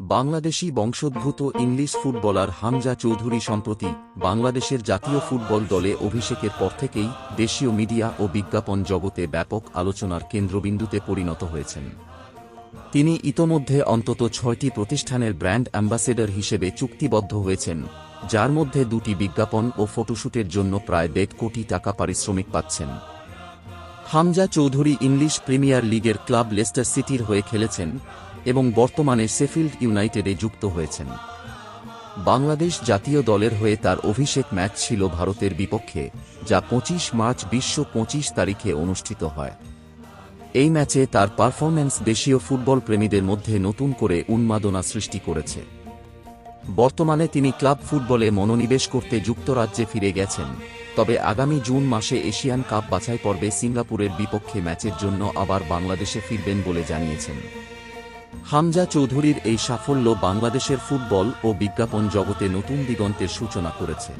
বাংলাদেশি বংশোদ্ভূত English footballer Hamza Chowdhury সম্প্রতি বাংলাদেশের জাতীয় ফুটবল দলে অভিষেকের পর থেকেই দেশীয় মিডিয়া ও বিজ্ঞাপন জগতে ব্যাপক আলোচনার কেন্দ্রবিন্দুতে পরিণত হয়েছেন। তিনি ইতোমধ্যে অন্তত ছয়টি প্রতিষ্ঠানের ব্র্যান্ড অ্যাম্বাসেডর হিসেবে চুক্তিবদ্ধ হয়েছেন, যার মধ্যে দুটি বিজ্ঞাপন ও ফটোশ্যুটের জন্য প্রায় দেড় কোটি টাকা পারিশ্রমিক পাচ্ছেন। হামজা চৌধুরী ইংলিশ প্রিমিয়ার লিগের ক্লাব লেস্টার সিটির হয়ে খেলেছেন এবং বর্তমানে সেফিল্ড ইউনাইটেডে যুক্ত হয়েছেন। বাংলাদেশ জাতীয় দলের হয়ে তার অভিষেক ম্যাচ ছিল ভারতের বিপক্ষে, যা পঁচিশ মার্চ বিশ্ব পঁচিশ তারিখে অনুষ্ঠিত হয়। এই ম্যাচে তার পারফরম্যান্স দেশীয় ফুটবল প্রেমীদের মধ্যে নতুন করে উন্মাদনা সৃষ্টি করেছে। বর্তমানে তিনি ক্লাব ফুটবলে মনোনিবেশ করতে যুক্তরাজ্যে ফিরে গেছেন, তবে আগামী জুন মাসে এশিয়ান কাপ বাছাই পর্বে সিঙ্গাপুরের বিপক্ষে ম্যাচের জন্য আবার বাংলাদেশে ফিরবেন বলে জানিয়েছেন। হামজা চৌধুরীর এই সাফল্য বাংলাদেশের ফুটবল ও বিজ্ঞাপন জগতে নতুন দিগন্তের সূচনা করেছে।